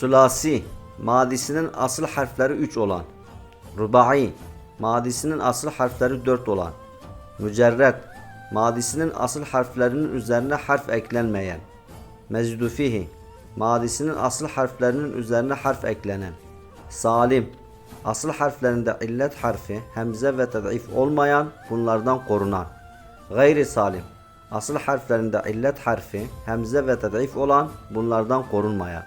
Sülasi, madisinin asıl harfleri 3 olan. Rubai, madisinin asıl harfleri 4 olan. Mücerred, madisinin asıl harflerinin üzerine harf eklenmeyen. Mecdufihi, madisinin asıl harflerinin üzerine harf eklenen. Salim, asıl harflerinde illet harfi, hemze ve ted'if olmayan, bunlardan korunan. Gayri salim, asıl harflerinde illet harfi, hemze ve ted'if olan, bunlardan korunmayan.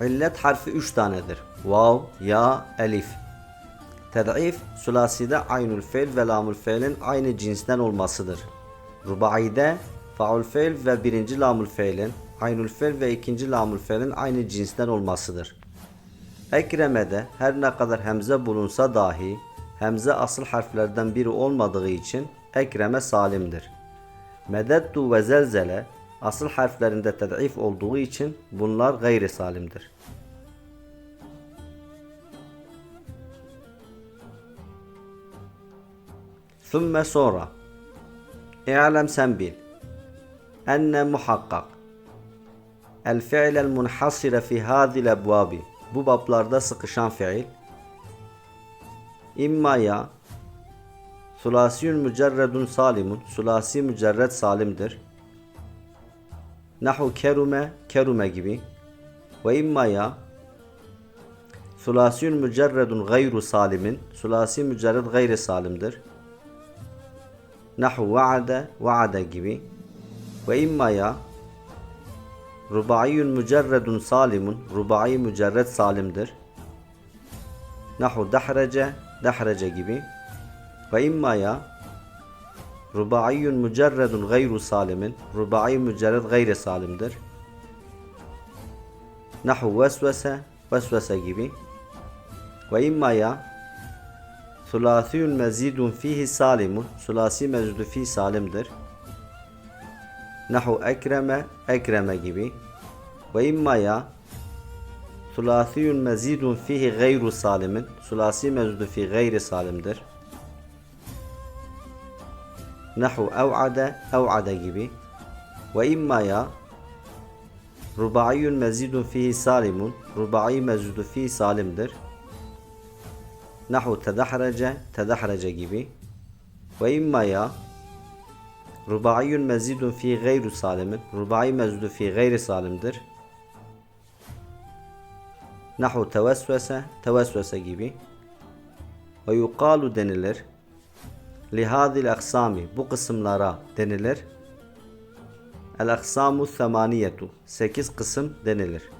İllet harfi 3 tanedir. Vav, ya, elif. Ted'if, sülaside aynül fiil ve lamül fiilin aynı cinsten olmasıdır. Rubaide, faul fiil ve birinci lamül fiilin, aynül fiil ve ikinci lamül fiilin aynı cinsten olmasıdır. Ekreme'de her ne kadar hemze bulunsa dahi, hemze asıl harflerden biri olmadığı için ekreme salimdir. Medettu ve zelzele asıl harflerinde ted'if olduğu için bunlar gayri salimdir. Sümme sonra İ'lem sen bil enne muhakkak el fi'lel munhasire fi hadil ebvabi bu bablarda sıkışan fiil imma ya Sulasiyün mücerredun salimun Sulasi mücerred salimdir Nahu kerume kerume gibi. Ve imma ya Sulasiyün mücerredun gayru salimin. Sulasi mücerred gayri salimdir. Nahu vaade vaade gibi. Ve imma ya Rubaiyün mücerredun salimun. Rubai mücerred salimdir. Nahu dahrece dahrece gibi. Ve imma ya Rubaiyün mücerredun gayru salimin. Rubai mücerred gayri salimdir. Nahu vesvese vesvese gibi. Ve imma ya Sulasiyün mezidun fihi salimun. Sulasi mezdu fi salimdir. Nahu ekreme ekreme gibi. Ve imma ya Sulasiyün mezidun fihi gayru salimin. Sulasi mezdu fi gayri salimdir Nahu ev'ade ev'ade gibi. ve imma ya Rubaiyün mezidun fihi salimun Rubai mezdu fi salimdir Nahu tedahrece tedahrece gibi. ve imma ya Rubaiyün mezidun fi gayru salimin Rubai mezdu fi gayri salimdir Nahu tevesvese tevesvese gibi. ve yukalu denilir lihadil aksami bu kısımlara denilir. el aksamu semaniyetu 8 kısım denilir